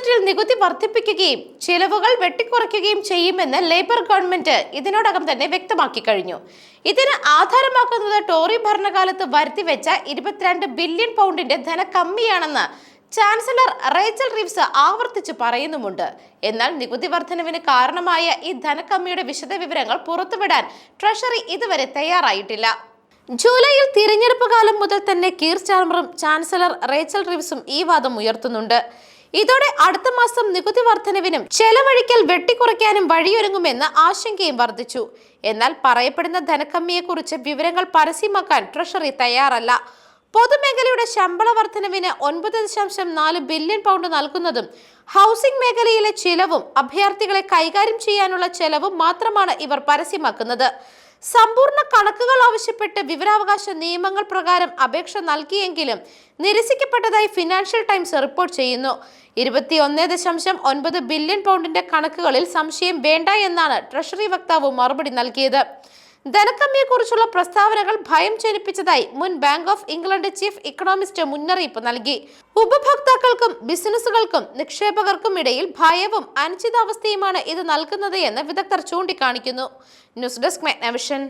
ബജറ്റിൽ നികുതി വർദ്ധിപ്പിക്കുകയും ചിലവുകൾ വെട്ടിക്കുറയ്ക്കുകയും ചെയ്യുമെന്ന് ലേബർ ഗവൺമെന്റ് ഇതിനോടകം തന്നെ വ്യക്തമാക്കി കഴിഞ്ഞു. ഇതിന് ആധാരമാക്കുന്നത് ടോറി ഭരണകാലത്ത് വരുത്തിവെച്ച ഇരുപത്തിരണ്ട് ബില്യൺ പൗണ്ടിന്റെ ധനക്കമ്മിയാണെന്ന് ചാൻസലർ റേച്ചൽ റീവ്സ് ആവർത്തിച്ച് പറയുന്നുമുണ്ട്. എന്നാൽ നികുതി വർധനവിന് കാരണമായ ഈ ധനക്കമ്മിയുടെ വിശദവിവരങ്ങൾ പുറത്തുവിടാൻ ട്രഷറി ഇതുവരെ തയ്യാറായിട്ടില്ല. ജൂലൈയിൽ തിരഞ്ഞെടുപ്പ് കാലം മുതൽ തന്നെ കീർ ചാമറും ചാൻസലർ റേച്ചൽ റിവ്സും ഈ വാദം ഉയർത്തുന്നുണ്ട്. ഇതോടെ അടുത്ത മാസം നികുതി വർധനവിനും ചെലവഴിക്കൽ വെട്ടിക്കുറയ്ക്കാനും വഴിയൊരുങ്ങുമെന്ന ആശങ്കയും വർദ്ധിച്ചു എന്നാൽ പറയപ്പെടുന്ന ധനക്കമ്മിയെക്കുറിച്ച് വിവരങ്ങൾ പരസ്യമാക്കാൻ ട്രഷറി തയ്യാറല്ല. പൊതുമേഖലയുടെ ശമ്പള വർധനവിന് ഒൻപത് ദശാംശം നാല് ബില്യൺ പൗണ്ട് നൽകുന്നതും ഹൗസിംഗ് മേഖലയിലെ ചിലവും അഭയാർത്ഥികളെ കൈകാര്യം ചെയ്യാനുള്ള ചെലവും മാത്രമാണ് ഇവർ പരസ്യമാക്കുന്നത്. സമ്പൂർണ കണക്കുകൾ ആവശ്യപ്പെട്ട് വിവരാവകാശ നിയമങ്ങൾ പ്രകാരം അപേക്ഷ നൽകിയെങ്കിലും നിരസിക്കപ്പെട്ടതായി ഫിനാൻഷ്യൽ ടൈംസ് റിപ്പോർട്ട് ചെയ്യുന്നു. ഇരുപത്തി ഒന്ന് ദശാംശം ഒൻപത് ബില്യൺ പൗണ്ടിന്റെ കണക്കുകളിൽ സംശയം വേണ്ട എന്നാണ് ട്രഷറി വക്താവ് മറുപടി നൽകിയത്. ധനക്കമ്മിയെക്കുറിച്ചുള്ള പ്രസ്താവനകൾ ഭയം ജനിപ്പിച്ചതായി മുൻ bank of England chief economist മുന്നറിയിപ്പ് നൽകി. ഉപഭോക്താക്കൾക്കും ബിസിനസ്സുകൾക്കും നിക്ഷേപകർക്കും ഇടയിൽ ഭയവും അനിശ്ചിതാവസ്ഥയുമാണ് ഇത് നൽകുന്നത് എന്ന് വിദഗ്ധർ ചൂണ്ടിക്കാണിക്കുന്നു. News desk Magnavision.